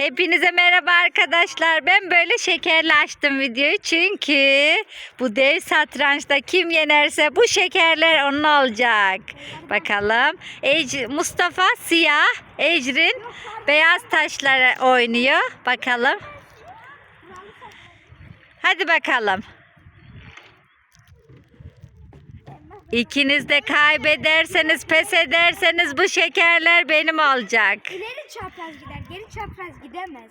Hepinize merhaba arkadaşlar. Ben böyle şekerli açtım videoyu çünkü bu dev satrançta kim yenerse bu şekerler onun olacak. Bakalım. Ec Mustafa siyah, Ecrin beyaz taşlar oynuyor. Bakalım. Hadi bakalım. İkiniz de kaybederseniz, pes ederseniz bu şekerler benim olacak. İleri çapraz geri çapraz gidemez.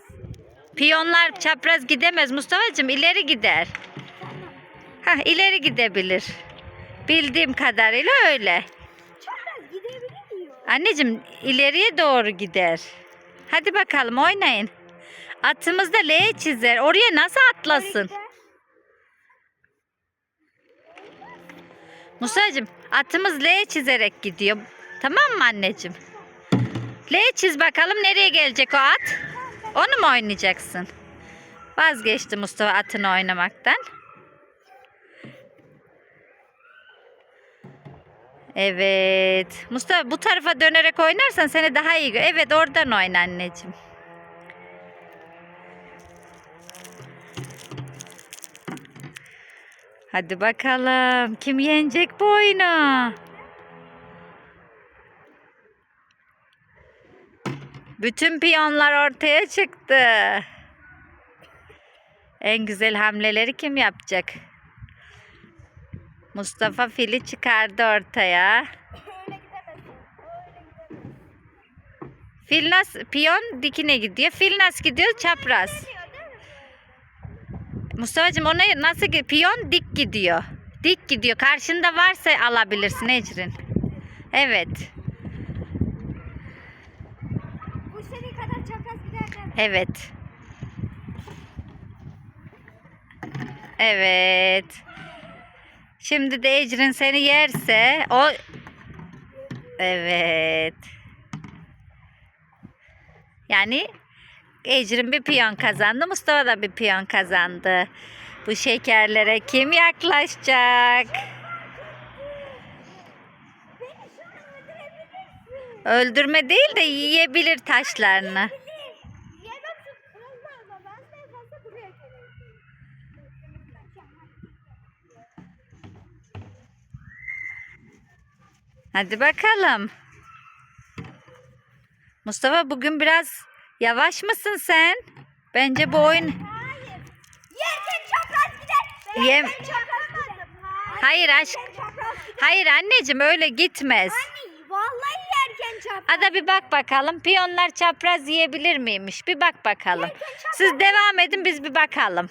Piyonlar çapraz gidemez Mustafa'cığım ileri gider. Ha ileri gidebilir. Bildiğim kadarıyla öyle. Çapraz gidebiliyor. Anneciğim ileriye doğru gider. Hadi bakalım oynayın. Atımız da L çizer. Oraya nasıl atlasın? Musa'cığım atımız L çizerek gidiyor. Tamam mı anneciğim? L çiz bakalım nereye gelecek o at? Onu mu oynayacaksın? Vazgeçti Mustafa atını oynamaktan. Evet. Mustafa bu tarafa dönerek oynarsan seni daha iyi gö- Evet oradan oyna anneciğim. Hadi bakalım. Kim yenecek bu oyunu? Bütün piyonlar ortaya çıktı. En güzel hamleleri kim yapacak? Mustafa fili çıkardı ortaya. Fil nasıl? Piyon dikine gidiyor. Fil nasıl gidiyor? Çapraz. Mustafa'cığım ona nasıl gi- Piyon dik gidiyor. Dik gidiyor. Karşında varsa alabilirsin Ecrin. Evet. Bu senin kadar çapraz gider deme. Evet. Evet. Şimdi de Ecrin seni yerse o Evet. Yani Ecrin bir piyon kazandı, Mustafa da bir piyon kazandı. Bu şekerlere kim yaklaşacak? Öldürme değil de yiyebilir taşlarını. Bilir. Yemem şu kırılma ama ben de fazla buraya gelirim. Hadi bakalım. Mustafa bugün biraz yavaş mısın sen? Bence bu oyun... Hayır. Yerken çapraz gider. Yem- yerken çapraz gider. Hayır aşk. Hayır anneciğim öyle gitmez. Anne vallahi yerken çapraz. Ada bir bak bakalım. Piyonlar çapraz yiyebilir miymiş? Bir bak bakalım. Siz devam edin biz bir bakalım.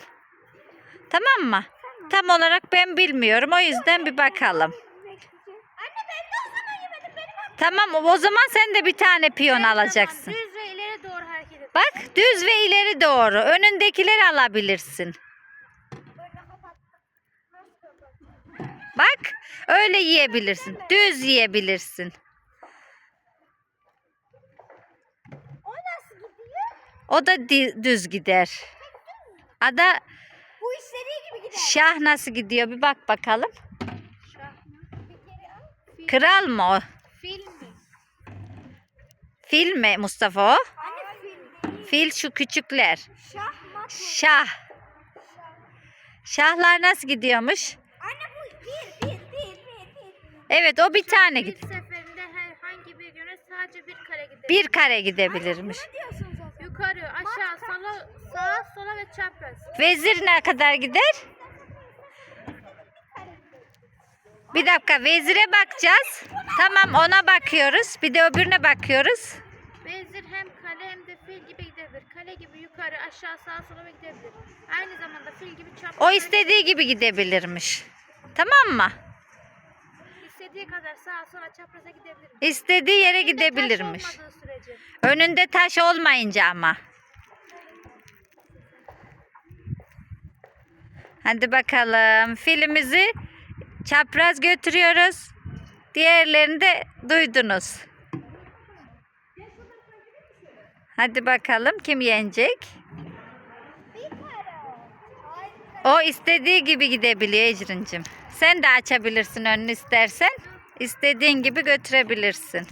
Tamam mı? Tam olarak ben bilmiyorum. O yüzden bir bakalım. Anne ben de o zaman yemedim. Benim hakkım. Tamam o zaman sen de bir tane piyon alacaksın. Düz ve ileri doğru hareket et. Bak düz ve ileri doğru. Önündekileri alabilirsin. Bak öyle yiyebilirsin. Düz yiyebilirsin. O nasıl gidiyor? O da düz gider. Ada Bu istediği gibi gider. şah nasıl gidiyor bir bak bakalım. Kral mı o? Fil? Fil mi Mustafa o? Anne fil. Fil şu küçükler. Şah mat. Şah. Şahlar nasıl gidiyormuş? Anne bu bir bir bir bir bir. Evet o bir tane Bir gid. seferinde herhangi bir yöne sadece bir kare gidebilir. Bir kare gidebilirmiş. Ne diyorsunuz o zaman? Yukarı, aşağı, sola, sağa, sola ve çapraz. Vezir ne kadar gider? Bir dakika vezire bakacağız. Tamam ona bakıyoruz. Bir de öbürüne bakıyoruz. Vezir hem kale hem de fil gibi gidebilir. Kale gibi yukarı, aşağı, sağa, sola gidebilir. Aynı zamanda fil gibi çapraz. O istediği gibi gidebilirmiş. Tamam mı? istediği kadar sağa, sola, çapraza gidebilir. İstediği yere Bir de taş gidebilirmiş. olmadığı sürece. Önünde taş olmayınca ama. Hadi bakalım. Filimizi çapraz götürüyoruz. Diğerlerini de duydunuz. Hadi bakalım kim yenecek? O istediği gibi gidebiliyor Ecrin'cim. Sen de açabilirsin önünü istersen. İstediğin gibi götürebilirsin.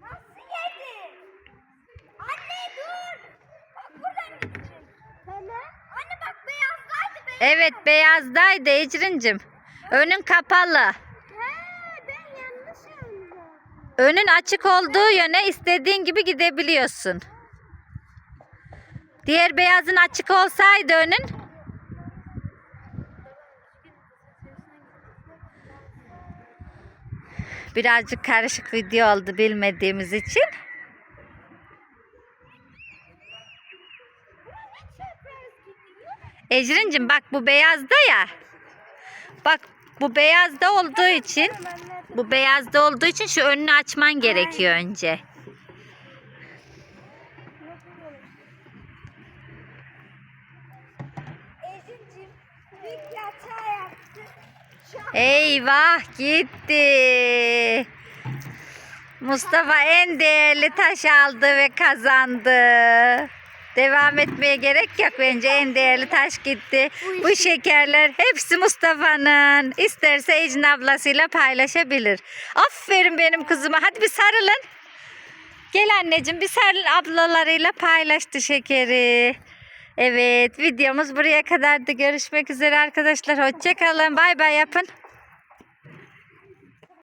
Nasıl yedi? Evet beyazdaydı Ecrin'cim. Önün kapalı. Önün açık olduğu yöne istediğin gibi gidebiliyorsun. Diğer beyazın açık olsaydı önün birazcık karışık video oldu bilmediğimiz için. Ecrin'cim bak bu beyazda ya. Bak bu beyazda olduğu için bu beyazda olduğu için şu önünü açman gerekiyor önce. Eyvah gitti. Mustafa en değerli taş aldı ve kazandı. Devam etmeye gerek yok bence en değerli taş gitti. Bu şekerler hepsi Mustafa'nın. İsterse Ecin ablasıyla paylaşabilir. Aferin benim kızıma. Hadi bir sarılın. Gel anneciğim bir sarıl ablalarıyla paylaştı şekeri. Evet videomuz buraya kadardı. Görüşmek üzere arkadaşlar. Hoşçakalın. Bay bay yapın.